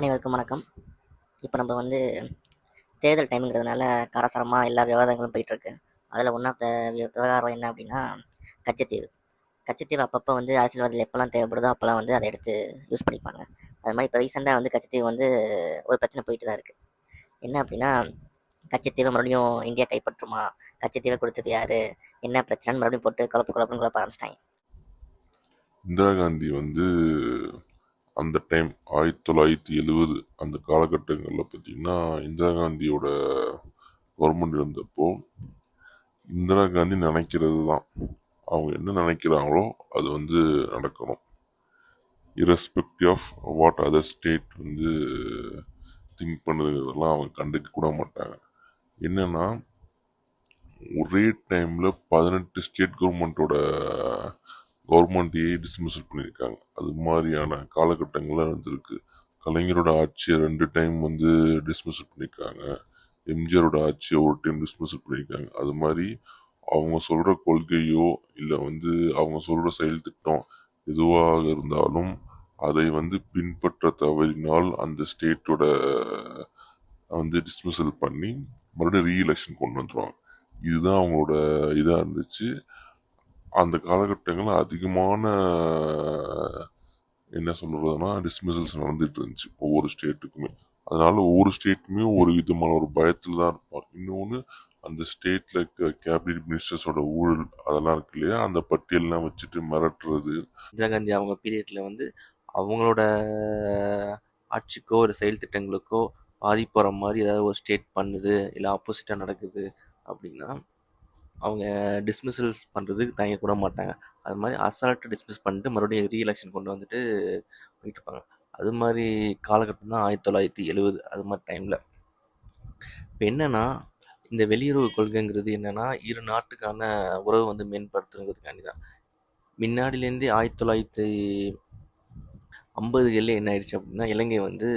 அனைவருக்கும் வணக்கம். இப்போ நம்ம வந்து தேர்தல் டைமுங்கிறதுனால காரசாரமாக எல்லா விவாதங்களும் போயிட்டுருக்கு. அதில் ஒன் ஆஃப் த விவகாரம் என்ன அப்படின்னா கச்சத்தீவு. கச்சத்தீவு அப்பப்போ வந்து அரசியல்வாதிகள் எப்போல்லாம் தேவைப்படுதோ அப்போல்லாம் வந்து அதை எடுத்து யூஸ் பண்ணிப்பாங்க. அது மாதிரி இப்போ ரீசெண்டாக வந்து கச்சத்தீவு வந்து ஒரு பிரச்சனை போயிட்டு தான் இருக்குது என்ன அப்படின்னா கச்சத்தீவை மறுபடியும் இந்தியா கைப்பற்றுமா? கச்சத்தீவை கொடுத்தது யார்? என்ன பிரச்சனைன்னு மறுபடியும் போட்டு குழப்ப குழப்பம்னு குழப்ப ஆரம்பிச்சிட்டாங்க. இந்திரா காந்தி வந்து அந்த டைம் ஆயிரத்தி தொள்ளாயிரத்தி எழுவது அந்த காலகட்டங்களில் பார்த்தீங்கன்னா இந்திரா காந்தியோட கவர்மெண்ட் இருந்தப்போ இந்திரா காந்தி நினைக்கிறது தான் அவங்க என்ன நினைக்கிறாங்களோ அது வந்து நடக்கணும். Irrespective of what other state வந்து திங்க் பண்ணுறதெல்லாம் அவங்க கண்டுக்க கூட மாட்டாங்க. என்னென்னா ஒரே டைமில் பதினெட்டு ஸ்டேட் கவர்மெண்ட்டோட கவர்மெண்ட்டையே டிஸ்மிஸல் பண்ணியிருக்காங்க அது மாதிரியான காலகட்டங்கள்லாம் இருந்திருக்கு கலைஞரோட ஆட்சியை ரெண்டு டைம் வந்து டிஸ்மிசல் பண்ணியிருக்காங்க எம்ஜிஆரோட ஆட்சியை ஒரு டைம் டிஸ்மிஸல் பண்ணியிருக்காங்க அது மாதிரி அவங்க சொல்கிற கொள்கையோ இல்லை வந்து அவங்க சொல்கிற செயல் திட்டம் எதுவாக இருந்தாலும் அதை வந்து பின்பற்ற தவறினால் அந்த ஸ்டேட்டோட வந்து டிஸ்மிசல் பண்ணி மறுபடியும் ரீஎலெக்ஷன் கொண்டு வந்துடுவாங்க இதுதான் அவங்களோட இதாக இருந்துச்சு. அந்த காலகட்டங்களில் அதிகமான என்ன சொல்கிறதுனா டிஸ்மிசல்ஸ் நடந்துட்டு இருந்துச்சு ஒவ்வொரு ஸ்டேட்டுக்குமே அதனால ஒவ்வொரு ஸ்டேட்டுமே ஒரு விதமான ஒரு பயத்தில் தான் இருப்பாங்க. இன்னொன்று அந்த ஸ்டேட்டில் இருக்க கேபினட் மினிஸ்டர்ஸோட ஊழல் அதெல்லாம் இருக்கு இல்லையா? அந்த பட்டியல்லாம் வச்சுட்டு மிரட்டுறது. இந்திரா காந்தி அவங்க பீரியடில் வந்து அவங்களோட ஆட்சிக்கோ ஒரு செயல் திட்டங்களுக்கோ பாதிப்புற மாதிரி ஏதாவது ஒரு ஸ்டேட் பண்ணுது இல்லை ஆப்போசிட்டாக நடக்குது அப்படின்னா அவங்க டிஸ்மிஸல் பண்ணுறதுக்கு தயங்க கூட மாட்டாங்க. அது மாதிரி அசால்ட்டு டிஸ்மிஸ் பண்ணிட்டு மறுபடியும் ரீஎலெக்ஷன் கொண்டு வந்துட்டு போயிட்டு இருப்பாங்க. அது மாதிரி காலகட்டம் தான் ஆயிரத்தி தொள்ளாயிரத்தி எழுவது அது மாதிரி டைமில் இப்போ என்னென்னா இந்த வெளியுறவு கொள்கைங்கிறது என்னென்னா இரு நாட்டுக்கான உறவு வந்து மேம்படுத்துங்கிறதுக்காண்டி தான். முன்னாடிலேருந்தே ஆயிரத்தி தொள்ளாயிரத்தி ஐம்பதுகளில் என்ன ஆயிடுச்சு அப்படின்னா இலங்கை வந்து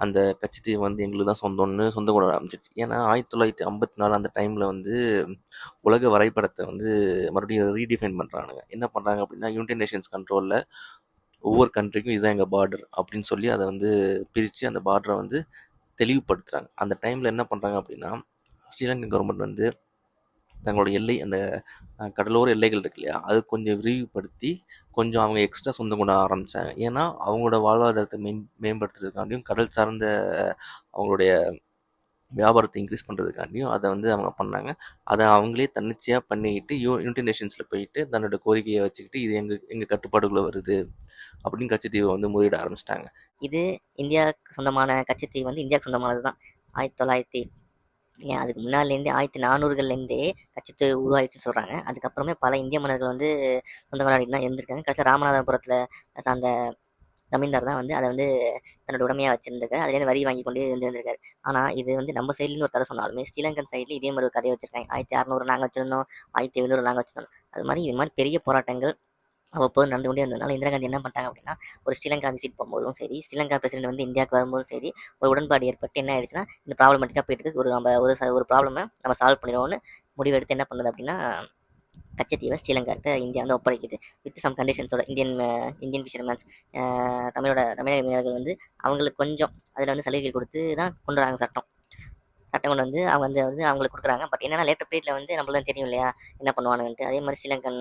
அந்த கட்சித்தீவு வந்து எங்களுக்கு தான் சொந்தம்னு சொந்த கூட ஆரம்பிச்சிருச்சு ஏன்னா ஆயிரத்தி தொள்ளாயிரத்தி ஐம்பத்தி நாலு அந்த டைமில் வந்து உலக வரைபடத்தை வந்து மறுபடியும் ரீடிஃபைன் பண்ணுறானுங்க என்ன பண்ணுறாங்க அப்படின்னா யுனைடெட் நேஷன்ஸ் கண்ட்ரோலில் ஒவ்வொரு கண்ட்ரிக்கும் இதுதான் எங்கள் பார்டர் அப்படின்னு சொல்லி அதை வந்து பிரித்து அந்த பார்டரை வந்து தெளிவுபடுத்துகிறாங்க அந்த டைமில் என்ன பண்ணுறாங்க அப்படின்னா ஸ்ரீலங்கன் கவர்மெண்ட் வந்து தங்களோட எல்லை அந்த கடலோர எல்லைகள் இருக்கு இல்லையா? அது கொஞ்சம் விரிவுபடுத்தி கொஞ்சம் அவங்க எக்ஸ்ட்ரா சொந்தம் கொண்டு ஆரம்பித்தாங்க ஏன்னா அவங்களோட வாழ்வாதாரத்தை மேம் மேம்படுத்துறதுக்காண்டியும் கடல் சார்ந்த அவங்களுடைய வியாபாரத்தை இன்க்ரீஸ் பண்ணுறதுக்காண்டியும் அதை வந்து அவங்க பண்ணாங்க. அதை அவங்களே தன்னிச்சையாக பண்ணிக்கிட்டு யூ யுனைடெட் நேஷன்ஸில் போயிட்டு தன்னோட கோரிக்கையை வச்சுக்கிட்டு இது எங்கள் எங்கள் கட்டுப்பாடுக்குள்ளே வருது அப்படின்னு கச்சத்தீவை வந்து முறையிட ஆரம்பிச்சிட்டாங்க. இது இந்தியாவுக்கு சொந்தமான கச்சத்தீவு வந்து இந்தியாவுக்கு சொந்தமானது தான் ஆயிரத்தி தொள்ளாயிரத்தி ஏன் அதுக்கு முன்னாலேருந்தே ஆயிரத்தி நானூறுகள்லேருந்தே கச்சத்து உருவாயிடுச்சு சொல்கிறாங்க அதுக்கப்புறமே பல இந்திய மன்னர்கள் வந்து சொந்த கொண்டாடிட்டு தான் இருந்திருக்காங்க. கடைசி ராமநாதபுரத்தில் அந்த ஜமீன்தார் தான் வந்து அதை வந்து தன்னோட உடமையாக வச்சிருந்திருக்காரு. அதுலேருந்து வரி வாங்கி கொண்டு இருந்திருக்காரு ஆனால் இது வந்து நம்ம சைட்லேருந்து ஒரு கதை சொன்னாலுமே ஸ்ரீலங்கன் சைடில் இதே மாதிரி ஒரு கதையை வச்சிருக்காங்க. ஆயிரத்தி அறநூறு நாங்கள் வச்சிருந்தோம் ஆயிரத்தி எழுநூறு நாங்கள் வச்சிருந்தோம். அது மாதிரி இது மாதிரி பெரிய போராட்டங்கள் அவ்வப்போது நடந்து கொண்டே இருந்ததுனால இந்திரா காந்தி என்ன பண்ணிட்டாங்க அப்படின்னா ஒரு ஸ்ரீலங்கா விசிட் போகும்போதும் சரி ஸ்ரீலங்கா பிரசிடென்ட் வந்து இந்தியாவுக்கு வரும்போதும் சரி ஒரு உடன்பாடு ஏற்பட்டு என்ன ஆயிடுச்சுன்னா இந்த ப்ராப்ளமேட்டிக்காக போயிட்டு ஒரு நம்ம ஒரு ஒரு ப்ராப்ளமை நம்ம சால்வ் பண்ணிடுவோம்னு முடிவெடுத்து என்ன பண்ணுது அப்படின்னா கச்சத்தீவை ஸ்ரீலங்காக்கிட்ட இந்தியா வந்து ஒப்படைக்குது. வித் சம் கண்டிஷன்ஸோட இந்தியன் இந்தியன் ஃபிஷர்மேன்ஸ் தமிழோட தமிழக மீனவர்கள் வந்து அவங்களுக்கு கொஞ்சம் அதில் வந்து சலுகைகள் கொடுத்து தான் கொண்டு வராங்க சட்டம். சட்டம் கொண்டு வந்து அவங்க வந்து வந்து அவங்களுக்கு கொடுக்குறாங்க. பட் என்னன்னா லேட்டர் பீரியடில் வந்து நம்மளுக்கு தெரியும் இல்லையா என்ன பண்ணுவானுன்ட்டு அதே மாதிரி ஸ்ரீலங்கன்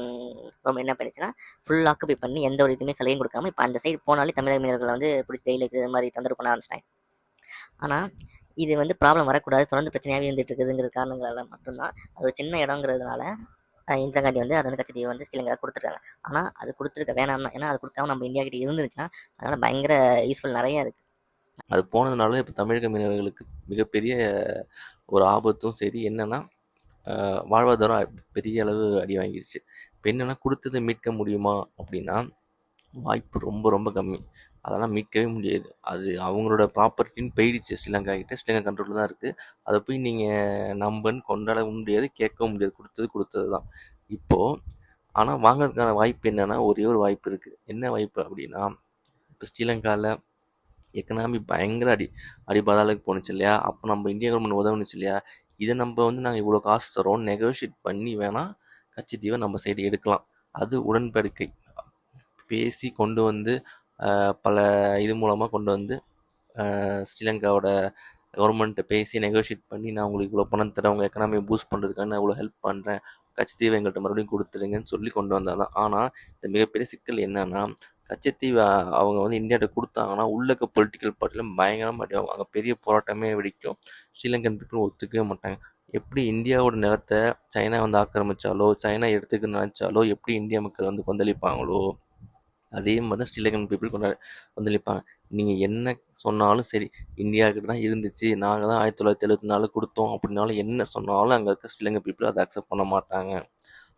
கவர்மெண்ட் என்ன பண்ணிச்சுன்னா ஃபுல் ஆக்குபை பண்ணி எந்த ஒரு இதுவுமே கலையும் கொடுக்காம இப்போ அந்த சைடு போனாலே தமிழக மீனவர்களை வந்து பிடிச்சி ஜெயிலுக்கு இருக்கிறது மாதிரி தொந்தரவு பண்ண ஆரம்பிச்சிட்டாங்க. ஆனால் இது வந்து ப்ராப்ளம் வரக்கூடாது. தொடர்ந்து பிரச்சனையாகவே இருந்துட்டு இருக்குதுங்கிற காரணங்களால் மட்டும்தான். அது சின்ன இடங்கிறதுனால இந்திரா காந்தி வந்து அது வந்து கட்சி வந்து ஸ்ரீலங்கா கொடுத்துருக்காங்க. ஆனால் அது கொடுத்துருக்க வேணாம் தான் ஏன்னா அது கொடுக்காம நம்ம இந்தியா கிட்ட இருந்துச்சுன்னா அதனால் பயங்கர யூஸ்ஃபுல் நிறையா இருக்குது அது போனதுனால இப்போ தமிழக மீனவர்களுக்கு மிகப்பெரிய ஒரு ஆபத்தும் சரி என்னென்னா வாழ்வாதாரம் பெரிய அளவு அடி வாங்கிருச்சு. இப்போ என்னென்னா கொடுத்ததை மீட்க முடியுமா அப்படின்னா வாய்ப்பு ரொம்ப ரொம்ப கம்மி. அதெல்லாம் மீட்கவே முடியாது. அது அவங்களோட ப்ராப்பர்ட்டின்னு போயிடுச்சு. ஸ்ரீலங்கா கிட்ட ஸ்ரீலங்கா கண்ட்ரோலில் தான் இருக்குது அதை போய் நீங்கள் நம்பன்னு கொண்டாடவும் முடியாது கேட்கவும் முடியாது. கொடுத்தது கொடுத்தது தான் இப்போது ஆனால் வாங்குறதுக்கான வாய்ப்பு என்னென்னா ஒரே ஒரு வாய்ப்பு இருக்குது என்ன வாய்ப்பு அப்படின்னா இப்போ ஸ்ரீலங்காவில் எக்கனாமி பயங்கர அடி அடிபாதாளுக்கு போணுச்சு இல்லையா? அப்போ நம்ம இந்திய கவர்மெண்ட் உதவுனுச்சு இல்லையா? இதை நம்ம வந்து நாங்கள் இவ்வளோ காசு தரோம் நெகோஷியேட் பண்ணி வேணால் கட்சித்தீவை நம்ம சைடு எடுக்கலாம். அது உடன்படிக்கை. பேசி கொண்டு வந்து பல இது மூலமாக கொண்டு வந்து ஸ்ரீலங்காவோட கவர்மெண்ட்டை பேசி நெகோஷியேட் பண்ணி நான் உங்களுக்கு இவ்வளோ பணம் தரேன் உங்கள் எக்கனாமியை பூஸ்ட் பண்ணுறதுக்காக நான் இவ்வளோ ஹெல்ப் பண்ணுறேன் கட்சித்தீவை எங்கள்கிட்ட மறுபடியும் கொடுத்துருங்கன்னு சொல்லி கொண்டு வந்தால் தான் ஆனால் இந்த மிகப்பெரிய சிக்கல் என்னென்னா கச்சத்தீவை அவங்க வந்து இந்தியாட்ட கொடுத்தாங்கன்னா உள்ளக்க இருக்க பொலிட்டிக்கல் பார்ட்டியில் பயங்கரமாக அடிவாங்க அங்கே பெரிய போராட்டமே வெடிக்கும். ஸ்ரீலங்கன் பீப்புள் ஒத்துக்கவே மாட்டாங்க. எப்படி இந்தியாவோட நிலத்தை சைனா வந்து ஆக்கிரமிச்சாலோ சைனா எடுத்துக்க நினச்சாலோ எப்படி இந்திய மக்கள் வந்து கொந்தளிப்பாங்களோ அதே மாதிரி தான் ஸ்ரீலங்கன் பீப்புள் கொண்டா கொந்தளிப்பாங்க. நீங்கள் என்ன சொன்னாலும் சரி இந்தியா தான் இருந்துச்சு. நாங்கள் தான் ஆயிரத்தி தொள்ளாயிரத்தி எழுபத்தி நாலு கொடுத்தோம் அப்படின்னாலும் என்ன சொன்னாலும் அங்கே இருக்க ஸ்ரீலங்கன் பீப்புள் அதை அக்செப்ட் பண்ண மாட்டாங்க.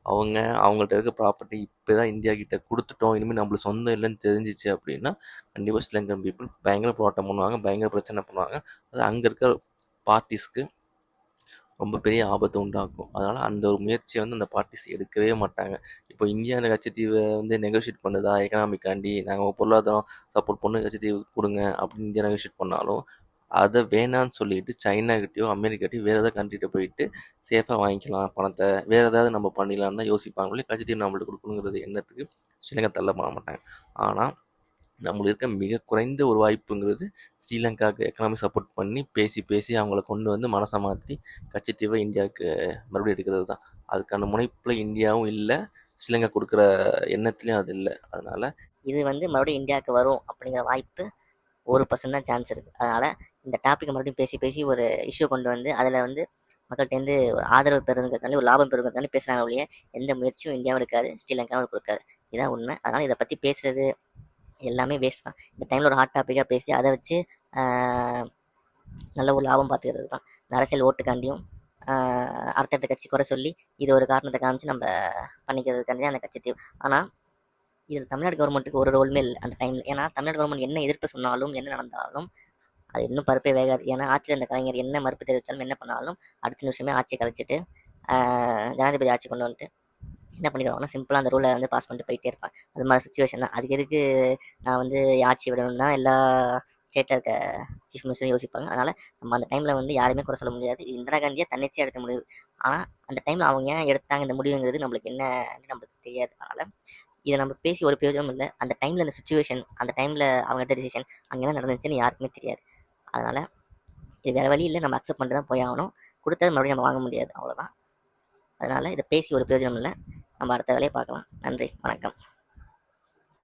அவங்க அவங்கள்ட்ட இருக்க ப்ராப்பர்ட்டி இப்போ தான் இந்தியா கிட்டே கொடுத்துட்டோம். இனிமேல் நம்மளுக்கு சொந்தம் இல்லைன்னு தெரிஞ்சிச்சு அப்படின்னா கண்டிப்பாக ஸ்ரீலங்கன் பீப்புள் பயங்கர போராட்டம் பண்ணுவாங்க பயங்கர பிரச்சனை பண்ணுவாங்க. அது அங்கே இருக்க பார்ட்டிஸ்க்கு ரொம்ப பெரிய ஆபத்து உண்டாக்கும். அதனால் அந்த ஒரு முயற்சியை வந்து அந்த பார்ட்டிஸ் எடுக்கவே மாட்டாங்க. இப்போ இந்தியா இந்த கச்சத்தீவை வந்து நெகோஷியேட் பண்ணுதா? எக்கனாமிக்காண்டி நாங்கள் பொருளாதாரம் சப்போர்ட் பண்ணு கச்சத்தீவு கொடுங்க அப்படின்னு இந்தியா நெகோஷியேட் பண்ணாலும் அதை வேணான்னு சொல்லிட்டு சைனாக்கிட்டேயோ அமெரிக்காட்டையோ வேறு ஏதாவது கண்ட்ரிகிட்ட போயிட்டு சேஃபாக வாங்கிக்கலாம் பணத்தை வேறு ஏதாவது நம்ம பண்ணிடலான்னு தான் யோசிப்பாங்களே கச்சத்தீவு நம்மள்ட்ட கொடுக்கணுங்கிறது எண்ணத்துக்கு ஸ்ரீலங்கா தள்ள பண்ண மாட்டாங்க. ஆனால் நம்மளுக்கு இருக்க மிக குறைந்த ஒரு வாய்ப்புங்கிறது ஸ்ரீலங்காவுக்கு எக்கனாமி சப்போர்ட் பண்ணி பேசி பேசி அவங்கள கொண்டு வந்து மனசை மாற்றி கச்சத்தீவை இந்தியாவுக்கு மறுபடியும் எடுக்கிறது தான். அதுக்கான முனைப்பில் இந்தியாவும் இல்லை ஸ்ரீலங்கா கொடுக்குற எண்ணத்துலேயும் அது இல்லை. அதனால் இது வந்து மறுபடியும் இந்தியாவுக்கு வரும் அப்படிங்கிற வாய்ப்பு ஒரு பர்சன்ட் தான் சான்ஸ் இருக்குது அதனால் இந்த டாப்பிக்கை மறுபடியும் பேசி பேசி ஒரு இஷ்யூ கொண்டு வந்து அதில் வந்து மக்கள்கிட்டேருந்து ஒரு ஆதரவு பெறுறதுக்காண்டி ஒரு லாபம் பெறுங்கிறதுனால பேசுகிறாங்க ஒழிய எந்த முயற்சியும் இந்தியாவும் இருக்காது ஸ்ரீலங்காவும் கொடுக்காது. இதான் உண்மை. அதனால் இதை பற்றி பேசுகிறது எல்லாமே வேஸ்ட் தான். இந்த டைமில் ஒரு ஹாட் டாப்பிக்காக பேசி அதை வச்சு நல்ல ஒரு லாபம் பார்த்துக்கிறது தான். இந்த அரசியல் ஓட்டுக்காண்டியும் அடுத்தடுத்த கட்சி குறை சொல்லி இது ஒரு காரணத்தை காமிச்சு நம்ம பண்ணிக்கிறதுக்காண்டி அந்த கட்சி தீவு ஆனால் இதில் தமிழ்நாடு கவர்மெண்ட்டுக்கு ஒரு ரோலுமே இல்லை அந்த டைமில் ஏன்னா தமிழ்நாடு கவர்மெண்ட் என்ன எதிர்ப்பு சொன்னாலும் என்ன நடந்தாலும் அது இன்னும் பருப்பே வேகாது. ஏன்னா ஆட்சியில் இருந்த கலைஞர் என்ன மறுப்பு தெரிவித்தாலும் என்ன பண்ணாலும் அடுத்த நிமிஷமே ஆட்சியை கழிச்சிட்டு ஜனாதிபதி ஆட்சி கொண்டு வந்துட்டு என்ன பண்ணிடுவாங்கன்னா சிம்பிளாக அந்த ரூலை வந்து பாஸ் பண்ணிட்டு போயிட்டே இருப்பாங்க. அது மாதிரி சுச்சுவேஷன் தான். அதுக்கு எதுக்கு நான் வந்து ஆட்சி விடணும்னா எல்லா ஸ்டேட்டில் இருக்க சீஃப் மினிஸ்டரும் யோசிப்பாங்க. அதனால் நம்ம அந்த டைமில் வந்து யாருமே குறை சொல்ல முடியாது. இந்திரா காந்தியை தன்னிச்சையாக எடுத்த முடிவு. ஆனால் அந்த டைமில் அவங்க ஏன் எடுத்தாங்க இந்த முடிவுங்கிறது நம்மளுக்கு என்ன நம்மளுக்கு தெரியாது. அதனால் இதை நம்ம பேசி ஒரு பிரயோஜனமும் இல்லை. அந்த டைமில் அந்த சுச்சுவேஷன் அந்த டைமில் அவங்க எடுத்த டிசிஷன் அங்கே என்ன நடந்துச்சுன்னு யாருக்குமே தெரியாது. அதனால் இது வேறு வழி இல்லை. நம்ம அக்செப்ட் பண்ணிட்டு தான் போய் ஆகணும். கொடுத்தது மறுபடியும் நம்ம வாங்க முடியாது. அவ்வளோதான் அதனால் இதை பேசி ஒரு பிரயோஜனம் இல்லை. நம்ம அடுத்த வேலையை பார்க்கலாம். நன்றி. வணக்கம்.